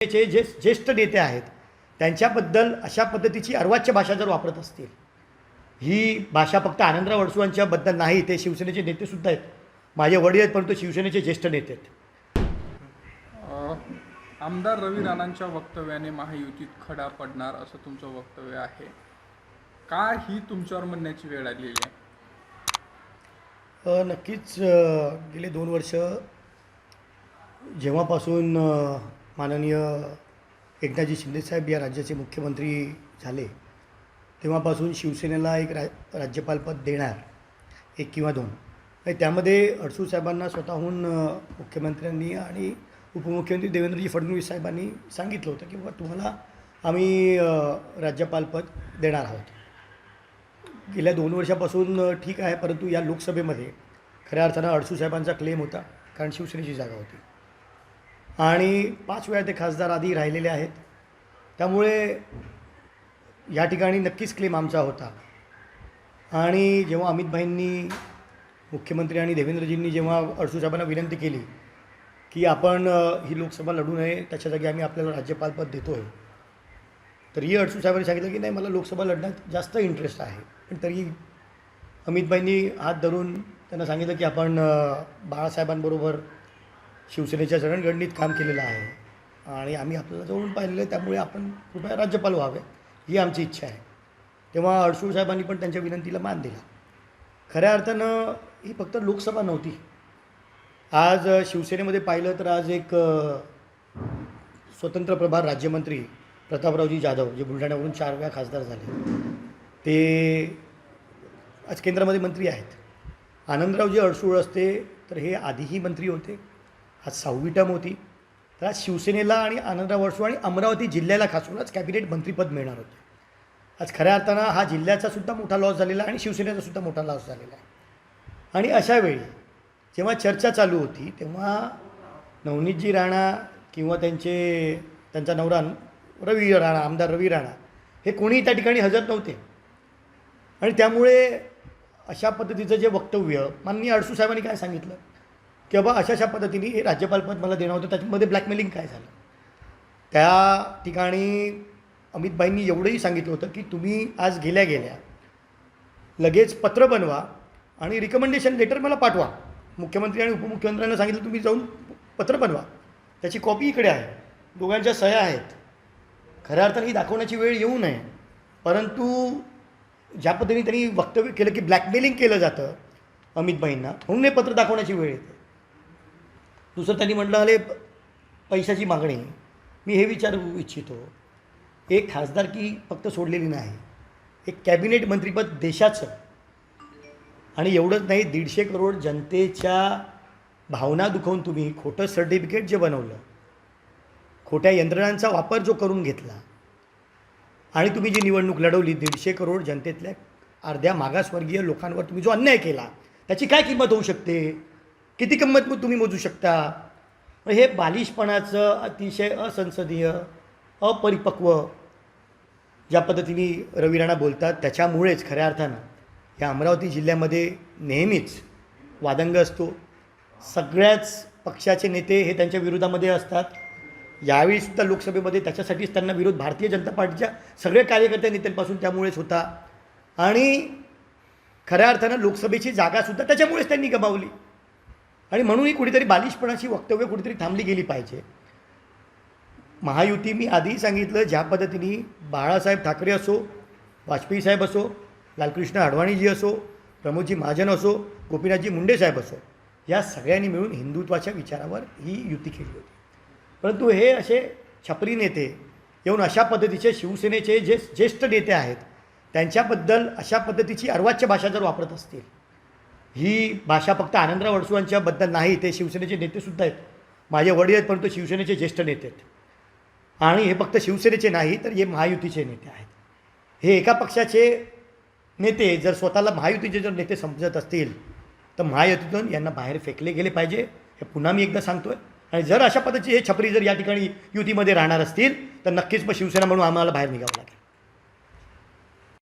चे जे ज्येष्ठ नेते आहेत त्यांच्याबद्दल अशा पद्धतीची अर्वाच्य भाषा जर वापरत असतील ही भाषा फक्त आनंदराव अडसूळांच्याबद्दल नाही ते शिवसेनेचे नेतेसुद्धा आहेत. माझे वडील आहेत परंतु शिवसेनेचे ज्येष्ठ नेते आहेत. आमदार रवी राणांच्या वक्तव्याने महायुतीत खडा पडणार असं तुमचं वक्तव्य आहे. का ही तुमच्यावर म्हणण्याची वेळ आलेली आहे? नक्कीच गेले दोन वर्ष जेव्हापासून माननीय एकनाथजी शिंदेसाहेब या राज्याचे मुख्यमंत्री झाले. तेव्हापासून शिवसेनेला एक रा राज्यपालपद देणार एक किंवा दोन. आणि त्यामध्ये अडसूळ साहेबांना स्वतःहून मुख्यमंत्र्यांनी आणि उपमुख्यमंत्री देवेंद्रजी फडणवीस साहेबांनी सांगितलं होतं की बाबा तुम्हाला आम्ही राज्यपालपद देणार आहोत. गेल्या दोन वर्षापासून ठीक आहे परंतु या लोकसभेमध्ये खऱ्या अर्थानं अडसू साहेबांचा क्लेम होता कारण शिवसेनेची जागा होती. आणि पाच वेळा ते खासदार आधी राहिलेले आहेत. त्यामुळे या ठिकाणी नक्कीच क्लेम आमचा होता. आणि जेव्हा अमितभाईंनी मुख्यमंत्री आणि देवेंद्रजींनी जेव्हा अडसू साहेबांना विनंती केली की आपण ही लोकसभा लढू नये त्याच्या जागी आम्ही आपल्याला राज्यपालपद देतो आहे तरीही अडसू साहेबांनी सांगितलं की नाही मला लोकसभा लढण्यात जास्त इंटरेस्ट आहे. पण तरी अमितभाईंनी हात धरून त्यांना सांगितलं की आपण बाळासाहेबांबरोबर शिवसेनेच्या जडणघडणीत काम केलेलं आहे. आणि आम्ही आपल्याला जवळून पाहिलेलं आहे त्यामुळे आपण कृपया राज्यपाल व्हावे ही आमची इच्छा आहे. तेव्हा अडसूळ साहेबांनी पण त्यांच्या विनंतीला मान दिला. खऱ्या अर्थानं ही फक्त लोकसभा नव्हती. आज शिवसेनेमध्ये पाहिलं तर आज एक स्वतंत्र प्रभार राज्यमंत्री प्रतापरावजी जाधव जे बुलढाण्यावरून चार वेळा खासदार झाले. ते आज केंद्रामध्ये मंत्री आहेत. आनंदरावजी अडसूळ असते तर हे आधीही मंत्री होते. आज सहावी टर्म होती. तर आज शिवसेनेला आणि आनंदराव अडसूळ आणि अमरावती जिल्ह्याला खासूनच कॅबिनेट मंत्रीपद मिळणार होते. आज खऱ्या अर्थानं हा जिल्ह्याचा सुद्धा मोठा लॉस झालेला आणि शिवसेनेचा सुद्धा मोठा लॉस झालेला आहे. आणि अशावेळी जेव्हा चर्चा चालू होती तेव्हा नवनीतजी राणा किंवा त्यांचे त्यांचा नवरा रवी राणा आमदार रवी राणा हे कोणीही त्या ठिकाणी हजर नव्हते. आणि त्यामुळे अशा पद्धतीचं जे वक्तव्य माननीय अडसू साहेबांनी काय सांगितलं? की बाबा अशा अशा पद्धतीने हे राज्यपालपद मला देणं होतं. त्याच्यामध्ये ब्लॅकमेलिंग काय झालं? त्या ठिकाणी अमितबाईंनी एवढंही सांगितलं होतं की तुम्ही आज गेल्या गेल्या लगेच पत्र बनवा आणि रिकमेंडेशन लेटर मला पाठवा. मुख्यमंत्री आणि उपमुख्यमंत्र्यांना सांगितलं तुम्ही जाऊन पत्र बनवा. त्याची कॉपी इकडे आहे. दोघांच्या सह्या आहेत. खऱ्या अर्थाने ही दाखवण्याची वेळ येऊ नये. परंतु ज्या पद्धतीने त्यांनी वक्तव्य केलं की ब्लॅकमेलिंग केलं जातं अमितबाईंना म्हणून हे पत्र दाखवण्याची वेळ येते. दुसरं त्यांनी म्हटलं आले पैशाची मागणी. मी हे विचारू इच्छितो. एक खासदारकी फक्त सोडलेली नाही. एक कॅबिनेट मंत्रीपद देशाचं. आणि एवढंच नाही दीडशे करोड जनतेच्या भावना दुखवून तुम्ही खोटं सर्टिफिकेट जे बनवलं खोट्या यंत्रणांचा वापर जो करून घेतला आणि तुम्ही जी निवडणूक लढवली दीडशे करोड जनतेतल्या अर्ध्या मागासवर्गीय लोकांवर तुम्ही जो अन्याय केला त्याची काय किंमत होऊ शकते? किती किंमत मग तुम्ही मोजू शकता? हे बालिशपणाचं अतिशय असंसदीय अपरिपक्व ज्या पद्धतीने रवी राणा बोलतात त्याच्यामुळेच खऱ्या अर्थानं या अमरावती जिल्ह्यामध्ये नेहमीच वादंग असतो. सगळ्याच पक्षाचे नेते हे त्यांच्या विरोधामध्ये असतात. यावेळीसुद्धा लोकसभेमध्ये त्याच्यासाठीच त्यांना विरोध भारतीय जनता पार्टीच्या सगळे कार्यकर्त्या नेत्यांपासून त्यामुळेच होता. आणि खऱ्या अर्थानं लोकसभेची जागासुद्धा त्याच्यामुळेच त्यांनी गमावली. आणि म्हणूनही कुठेतरी बालिशपणाची वक्तव्य कुठेतरी थांबली गेली पाहिजे. महायुती मी आधीही सांगितलं ज्या पद्धतीने बाळासाहेब ठाकरे असो वाजपेयी साहेब असो लालकृष्ण अडवाणीजी असो प्रमोदजी महाजन असो गोपीनाथजी मुंडे साहेब असो या सगळ्यांनी मिळून हिंदुत्वाच्या विचारावर ही युती केली होती. परंतु हे असे छपरी नेते येऊन अशा पद्धतीचे शिवसेनेचे जे ज्येष्ठ नेते आहेत त्यांच्याबद्दल अशा पद्धतीची अर्वाच्य भाषा जर वापरत असतील ही भाषा फक्त आनंदराव अडसूळांच्याबद्दल नाही ते शिवसेनेचे नेतेसुद्धा आहेत. माझे वडील आहेत परंतु शिवसेनेचे ज्येष्ठ नेते आहेत. आणि हे फक्त शिवसेनेचे नाही तर हे महायुतीचे नेते आहेत. हे एका पक्षाचे नेते जर स्वतःला महायुतीचे जर नेते समजत असतील तर महायुतीतून यांना बाहेर फेकले गेले पाहिजे हे पुन्हा मी एकदा सांगतोय. आणि जर अशा पद्धतीचे हे छपरी जर या ठिकाणी युतीमध्ये राहणार असतील तर नक्कीच मग शिवसेना म्हणून आम्हाला बाहेर निघावं लागेल.